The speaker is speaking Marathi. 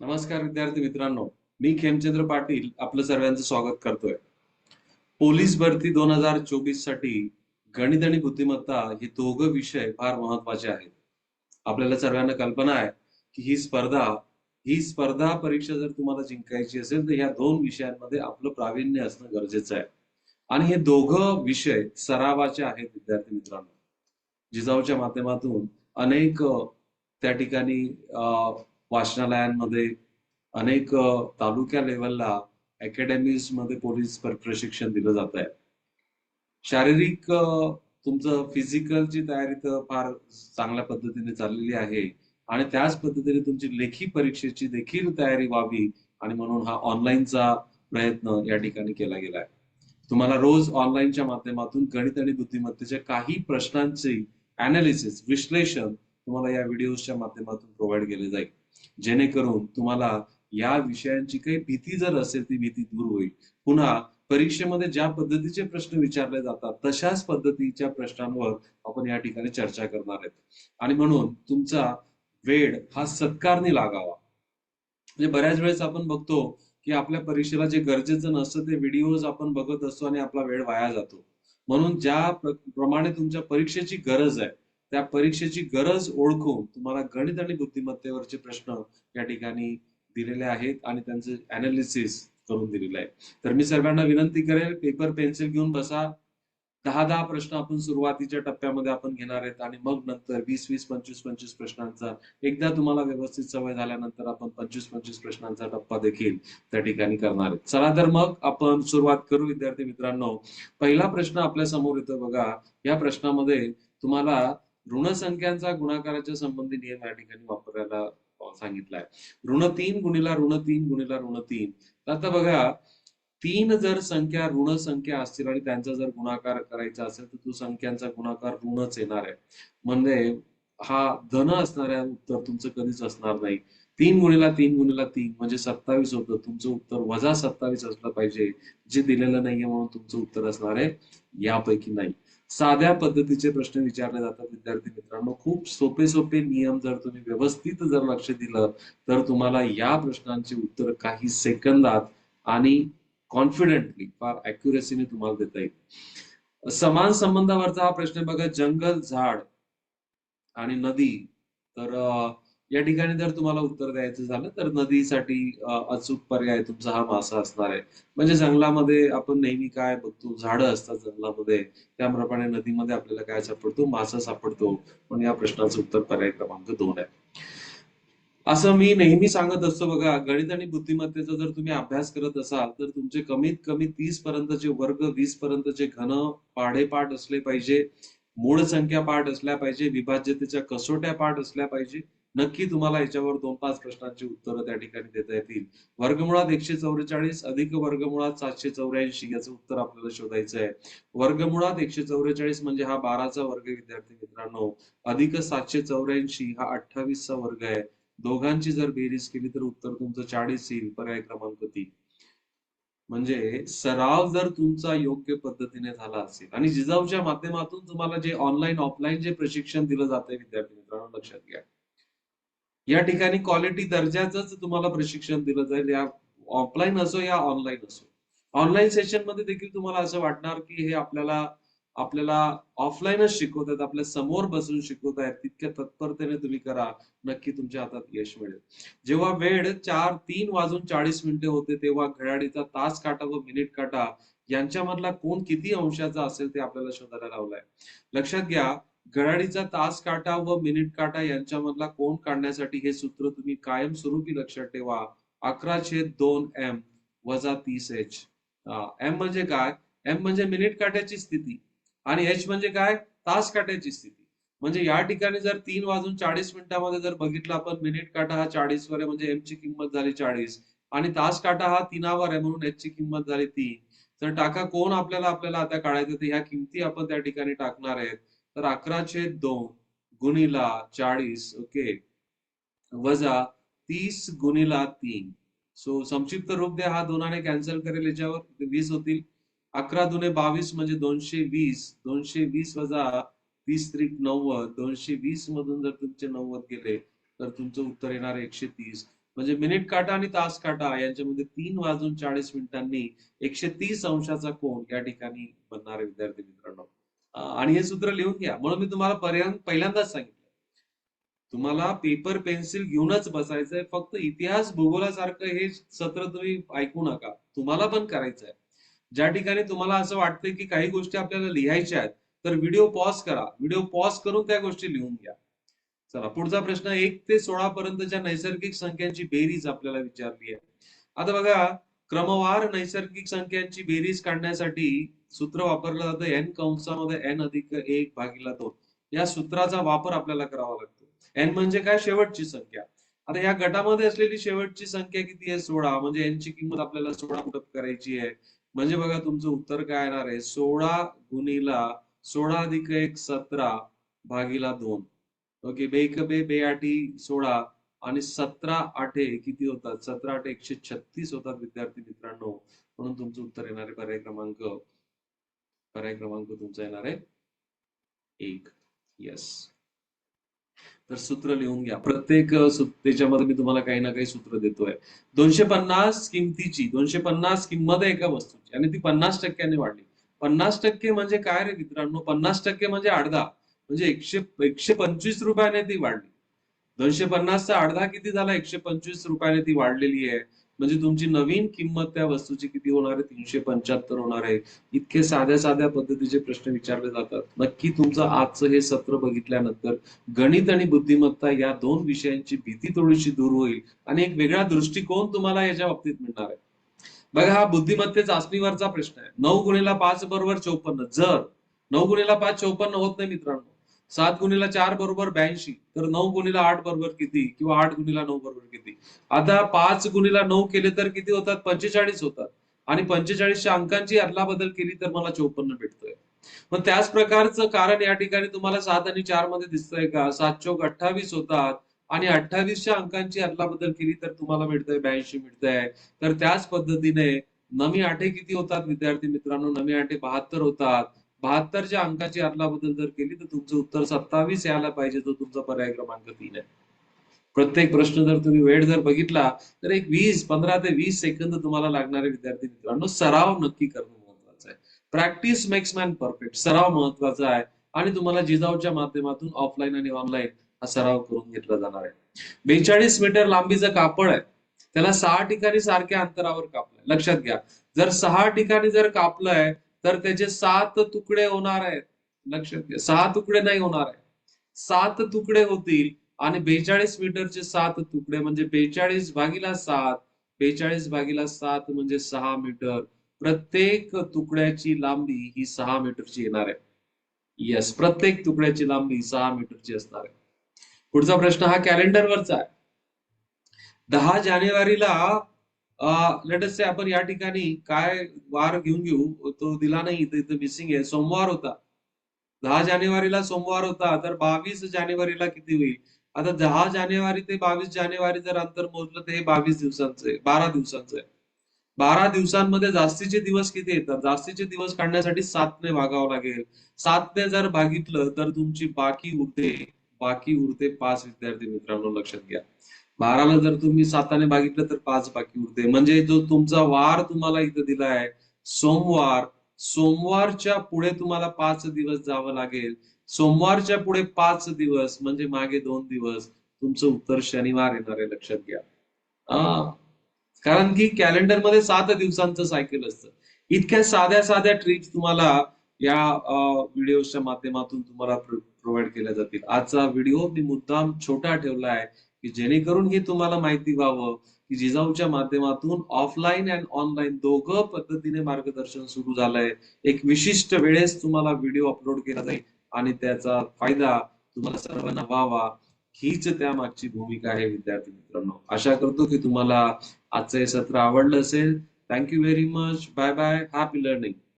नमस्कार विद्यार्थी मित्रांनो मी खेमचंद्र पाटील आपलं सर्वांचं स्वागत करतोय. पोलीस भरती दोन हजार चोवीससाठी गणित आणि बुद्धिमत्ता हे दोघं विषय फार महत्त्वाचे आहेत. आपल्याला सर्वांना कल्पना आहे की ही स्पर्धा ही स्पर्धा परीक्षा जर तुम्हाला जिंकायची असेल तर ह्या दोन विषयांमध्ये आपलं प्रावीण्य असणं गरजेचं आहे. आणि हे दोघं विषय सरावाचे आहेत विद्यार्थी मित्रांनो. जिजाऊच्या माध्यमातून अनेक त्या ठिकाणी वाचनालयांमध्ये अनेक तालुक्या लेवलला अकॅडमीजमध्ये पोलीस प्रशिक्षण दिलं जात आहे. शारीरिक तुमचं फिजिकलची तयारी तर फार चांगल्या पद्धतीने चाललेली आहे आणि त्याच पद्धतीने तुमची लेखी परीक्षेची देखील तयारी व्हावी आणि म्हणून हा ऑनलाईनचा प्रयत्न या ठिकाणी केला गेला आहे. तुम्हाला रोज ऑनलाईनच्या माध्यमातून गणित आणि बुद्धिमत्तेच्या काही प्रश्नांचे अनालिसिस विश्लेषण तुम्हाला या व्हिडिओच्या माध्यमातून प्रोव्हाइड केले जाईल. जेणेकरून तुम्हाला या विषयांची काही भीती जर असेल ती भीती दूर होईल. पुन्हा परीक्षेमध्ये ज्या पद्धतीचे प्रश्न विचारले जातात तशाच पद्धतीच्या प्रश्नांवर आपण या ठिकाणी चर्चा करणार आहेत. आणि म्हणून तुमचा वेळ हा सत्कारने लागावा. म्हणजे बऱ्याच वेळेस आपण बघतो की आपल्या परीक्षेला जे गरजेचं नसतं ते व्हिडिओज आपण बघत असतो आणि आपला वेळ वाया जातो. म्हणून ज्या प्रमाणे तुमच्या परीक्षेची गरज आहे त्या परीक्षेची गरज ओळखून तुम्हाला गणित आणि बुद्धिमत्तेवरचे प्रश्न या ठिकाणी दिलेले आहेत आणि त्यांचे अनालिसिस करून दिलेलं आहे तर मी सर्वांना विनंती करेल पेपर पेन्सिल घेऊन बसा. दहा दहा प्रश्न आपण सुरुवातीच्या टप्प्यामध्ये आपण घेणार आहेत आणि मग नंतर वीस वीस पंचवीस पंचवीस प्रश्नांचा एकदा तुम्हाला व्यवस्थित सवय झाल्यानंतर आपण पंचवीस पंचवीस प्रश्नांचा टप्पा देखील त्या ठिकाणी करणार आहेत. चला तर मग आपण सुरुवात करू विद्यार्थी मित्रांनो. पहिला प्रश्न आपल्यासमोर येतो बघा. या प्रश्नामध्ये तुम्हाला ऋणसंख्यांचा गुणाकाराच्या संबंधी नियम या ठिकाणी वापरायला सांगितलाय. ऋण तीन गुणिला ऋण तीन गुणिला ऋण तीन. आता बघा तीन जर संख्या ऋण संख्या असतील आणि त्यांचा जर गुणाकार करायचा असेल तर तो संख्यांचा गुणाकार ऋणच येणार आहे. म्हणजे हा धन असणाऱ्या उत्तर तुमचं कधीच असणार नाही. तीन गुणिला तीन गुणिला तीन म्हणजे सत्तावीस होतं. तुमचं उत्तर वजा सत्तावीस असलं पाहिजे. जे दिलेलं नाहीये म्हणून तुमचं उत्तर असणार आहे. यापैकी नाही. साध्या पद्धतीचे प्रश्न विचारले जातात विद्यार्थी मित्रांनो. खूप सोपे सोपे नियम जर तुम्ही व्यवस्थित जर लक्ष दिलं तर तुम्हाला या प्रश्नांची उत्तर काही सेकंदात आणि कॉन्फिडेंटली फार अॅक्युरेसीने तुम्हाला देता येईल. समान संबंधावरचा हा प्रश्न बघा. जंगल झाड आणि नदी. तर या ठिकाणी जर तुम्हाला उत्तर द्यायचं झालं तर नदीसाठी अचूक पर्याय तुमचा हा मासा असणार आहे. म्हणजे जंगलामध्ये आपण नेहमी काय बघतो झाडं असतात जंगलामध्ये. त्याप्रमाणे नदीमध्ये आपल्याला काय सापडतो? मासा सापडतो. पण या प्रश्नाचं उत्तर पर्याय क्रमांक दोन आहे. असं मी नेहमी सांगत असतो बघा गणित आणि बुद्धिमत्तेचा जर तुम्ही अभ्यास करत असाल तर तुमचे कमीत कमी तीस पर्यंतचे वर्ग वीस पर्यंतचे घन पाढेपाठ असले पाहिजे. मूळ संख्या पाठ असल्या पाहिजे. विभाज्यतेच्या कसोट्या पाठ असल्या पाहिजे. नक्की तुम्हाला याच्यावर दोन पाच प्रश्नांची उत्तरं त्या ठिकाणी देता येतील. वर्गमुळात एकशे चौवेचाळीस अधिक वर्गमुळात सातशे चौऱ्याऐंशी याचं उत्तर आपल्याला शोधायचं आहे. वर्गमुळात एकशे चौवेचाळीस म्हणजे हा बाराचा वर्ग विद्यार्थी मित्रांनो. अधिक सातशे चौऱ्याऐंशी हा अठ्ठावीसचा वर्ग आहे. दोघांची जर बेरीज केली तर उत्तर तुमचं चाळीस येईल पर्याय क्रमांक तीन. म्हणजे सराव जर तुमचा योग्य पद्धतीने झाला असेल आणि जिजाऊच्या माध्यमातून तुम्हाला जे ऑनलाईन ऑफलाईन जे प्रशिक्षण दिलं जातंय विद्यार्थी मित्रांनो लक्षात घ्या. या ठिकाणी क्वालिटी दर्जाचंच तुम्हाला प्रशिक्षण दिलं जाईल. या ऑफलाईन असो या ऑनलाईन असो. ऑनलाईन सेशनमध्ये देखील तुम्हाला असं वाटणार की हे आपल्याला आपल्याला ऑफलाईनच शिकवतात आपल्यासमोर बसून शिकवत आहेत तितक्या तत्परतेने तुम्ही करा. नक्की तुमच्या हातात यश मिळेल. जेव्हा वेळ चार तीन वाजून चाळीस मिनिटे होते तेव्हा घड्याळीचा तास काटा व मिनिट काटा यांच्यामधला कोण किती अंशाचा असेल ते आपल्याला शोधायला लावलाय. लक्षात घ्या घड्याळीचा तास काटा व मिनिट काटा यांच्यामधला कोण काढण्यासाठी हे सूत्र तुम्ही कायमस्वरूपी लक्षात ठेवा. अकरा छेद दोन एम वजा तीस एच एम म्हणजे काय? एम म्हणजे मिनिट काट्याची स्थिती आणि एच म्हणजे काय? तास काट्याची स्थिती. म्हणजे या ठिकाणी जर तीन वाजून चाळीस मिनिटामध्ये जर बघितलं आपण मिनिट काटा हा चाळीस वर आहे म्हणजे एम ची किंमत झाली चाळीस आणि तास काटा हा तीनावर आहे म्हणून एच ची किंमत झाली तीन. तर टाका कोण आपल्याला आपल्याला आता काढायचं तर ह्या किमती आपण त्या ठिकाणी टाकणार आहेत. तर अकरा दोन गुणिला चाळीस ओके. वजा तीस गुणिला तीन. सो संक्षिप्त रूप द्या हा दोनाने कॅन्सल करेल याच्यावर वीस होतील. अकरा दुने बावीस म्हणजे दोनशे वीस. दोनशे वीस वजा तीस त्रिक नव्वद. दोनशे वीस मधून जर तुमचे नव्वद गेले तर तुमचं उत्तर येणार एकशे तीस. म्हणजे मिनिट काटा आणि तास काटा यांच्यामध्ये तीन वाजून चाळीस मिनिटांनी एकशे तीस अंशाचा कोण या ठिकाणी बनणार आहे विद्यार्थी मित्रांनो. आणि हे सूत्र लिहून घ्या. म्हणून मी तुम्हाला पहिल्यांदाच सांगितलं. तुम्हाला पेपर पेन्सिल घेऊनच बसायचंय. फक्त इतिहास भूगोलासारखं हे सत्र तुम्ही ऐकू नका. तुम्हाला पण करायचं आहे ज्या ठिकाणी तुम्हाला असं वाटतंय की काही गोष्टी आपल्याला लिहायच्या आहेत तर व्हिडिओ पॉज करा. व्हिडिओ पॉज करून त्या गोष्टी लिहून घ्या. चला पुढचा प्रश्न. एक ते सोळा पर्यंतच्या नैसर्गिक संख्यांची बेरीज आपल्याला विचारली आहे. आता बघा क्रमवार नैसर्गिक संख्यांची बेरीज काढण्यासाठी सूत्र वापरलं जातं एन कंसामध्ये एन अधिक एक भागीला दोन. या सूत्राचा वापर आपल्याला करावा लागतो. एन म्हणजे काय? शेवटची संख्या. आता या गटामध्ये असलेली शेवटची संख्या किती आहे? सोळा. म्हणजे एनची किंमत आपल्याला सोळा कुठं करायची आहे. म्हणजे बघा तुमचं उत्तर काय येणार आहे? सोळा गुणीला सोळा अधिक एक सतरा भागीला दोन. ओके बेक बे बे आठी सोळा. आणि सतरा आठे किती होतात? सतरा आठे एकशे छत्तीस होतात विद्यार्थी मित्रांनो. म्हणून तुमचं उत्तर येणार आहे पर्याय क्रमांक पर्याय क्रमांक तुमचा येणार आहे. एक येस तर सूत्र लिहून घ्या. प्रत्येक त्याच्यामध्ये मी तुम्हाला काही ना काही सूत्र देतोय. दोनशे पन्नास किमतीची दोनशे पन्नास किंमत आहे एका वस्तूची आणि ती पन्नास टक्क्याने वाढली. पन्नास टक्के म्हणजे काय रे मित्रांनो? पन्नास टक्के म्हणजे अर्धा म्हणजे एकशे एकशे पंचवीस रुपयाने ती वाढली. दोनशे पन्नासचा अर्धा किती झाला? एकशे पंचवीस रुपयाने ती वाढलेली आहे. म्हणजे तुमची नवीन किंमत त्या वस्तूची किती होणार आहे? तीनशे पंच्याहत्तर होणार आहे. इतके साध्या साध्या पद्धतीचे प्रश्न विचारले जातात. नक्की तुमचं आजचं हे सत्र बघितल्यानंतर गणित आणि बुद्धिमत्ता या दोन विषयांची भीती थोडीशी दूर होईल आणि एक वेगळा दृष्टिकोन तुम्हाला याच्या बाबतीत मिळणार आहे. बघा हा बुद्धिमत्ते चाचणीवरचा प्रश्न आहे. नऊ गुणेला पाच बरोबर चौपन्न. जर नऊ गुणेला पाच चौपन्न होत नाही मित्रांनो सात गुणीला चार बरोबर ब्याऐंशी तर नऊ गुणीला आठ बरोबर किती? किंवा आठ गुणीला नऊ बरोबर किती? आता पाच गुणीला नऊ केले तर किती होतात? पंचेचाळीस होतात. आणि पंचेचाळीसच्या अंकांची अदलाबदल केली तर मला चौपन्न भेटतोय. मग त्याच प्रकारचं कारण या ठिकाणी तुम्हाला सात आणि चारमध्ये दिसतंय का? सात चौक अठ्ठावीस होतात. आणि अठ्ठावीसच्या अंकांची अदलाबदल केली तर तुम्हाला मिळतंय ब्याऐंशी मिळतंय. तर त्याच पद्धतीने नमी आठे किती होतात? विद्यार्थी मित्रांनो नमी आठे बहात्तर होतात. बहात्तरच्या अंकाची अदलाबदल जर केली तर तुमचं उत्तर सत्तावीस यायला पाहिजे तो तुमचा पर्याय क्रमांक तीन आहे. प्रत्येक प्रश्न जर तुम्ही वेळ जर बघितला तर एक वीस पंधरा ते वीस सेकंद तुम्हाला लागणारे विद्यार्थी मित्रांनो सराव नक्की करणं महत्वाचं आहे. प्रॅक्टिस मेक्स मॅन परफेक्ट सराव महत्त्वाचा आहे. आणि तुम्हाला जिजाऊच्या माध्यमातून ऑफलाईन आणि ऑनलाईन हा सराव करून घेतला जाणार आहे. बेचाळीस मीटर लांबीचं कापड आहे. त्याला सहा ठिकाणी सारख्या अंतरावर कापलंय. लक्षात घ्या. जर सहा ठिकाणी जर कापलंय तर त्याचे सात तुकडे होणार आहेत लक्षात घ्या सहा तुकडे नाही होणार आहे सात तुकडे होतील आणि बेचाळीस मीटरचे सात तुकडे म्हणजे बेचाळीस भागीला सात बेचाळीस भागीला सात म्हणजे सहा मीटर. प्रत्येक तुकड्याची लांबी ही सहा मीटरची येणार आहे. येस प्रत्येक तुकड्याची लांबी सहा मीटरची असणार आहे. पुढचा प्रश्न हा कॅलेंडरवरचा आहे. दहा जानेवारीला लेटस से आपण या ठिकाणी काय वार घेऊन घेऊ तो दिला नाही इथे मिसिंग आहे. सोमवार होता. दहा जानेवारीला सोमवार होता. तर बावीस जानेवारीला किती होईल? आता दहा जानेवारी ते बावीस जानेवारी जर अंतर मोजलं तर हे बावीस दिवसांचं आहे. बारा दिवसांचं आहे. बारा दिवसांमध्ये जास्तीचे दिवस किती येतात? जास्तीचे दिवस काढण्यासाठी सातने भागावं लागेल. सातने जर भागितलं तर तुमची बाकी उरते. बाकी उरते पाच विद्यार्थी मित्रांनो लक्षात घ्या. बाराला जर तुम्ही साताने बघितलं तर पाच बाकी उरते. म्हणजे जो तुमचा वार तुम्हाला इथं दिलाय सोमवार सोमवारच्या पुढे तुम्हाला पाच दिवस जावं लागेल. सोमवारच्या पुढे पाच दिवस म्हणजे मागे दोन दिवस तुमचं उत्तर शनिवार येणार आहे लक्षात घ्या. कारण की कॅलेंडरमध्ये सात दिवसांचं सायकल असतं. इतक्या साध्या साध्या ट्रिप्स तुम्हाला या व्हिडिओच्या माध्यमातून तुम्हाला प्रोव्हाइड केल्या जातील. आजचा व्हिडिओ मी मुद्दाम छोटा ठेवला आहे की जेणेकरून हे तुम्हाला माहिती व्हावं की जिजाऊच्या माध्यमातून ऑफलाईन अँड ऑनलाईन दोघं पद्धतीने मार्गदर्शन सुरू झालंय. एक विशिष्ट वेळेस तुम्हाला व्हिडिओ अपलोड केला जाईल आणि त्याचा फायदा तुम्हाला सर्वांना व्हावा. हीच त्या मागची भूमिका आहे विद्यार्थी मित्रांनो. आशा करतो की तुम्हाला आजचं हे सत्र आवडलं असेल. Thank you very much bye bye happy learning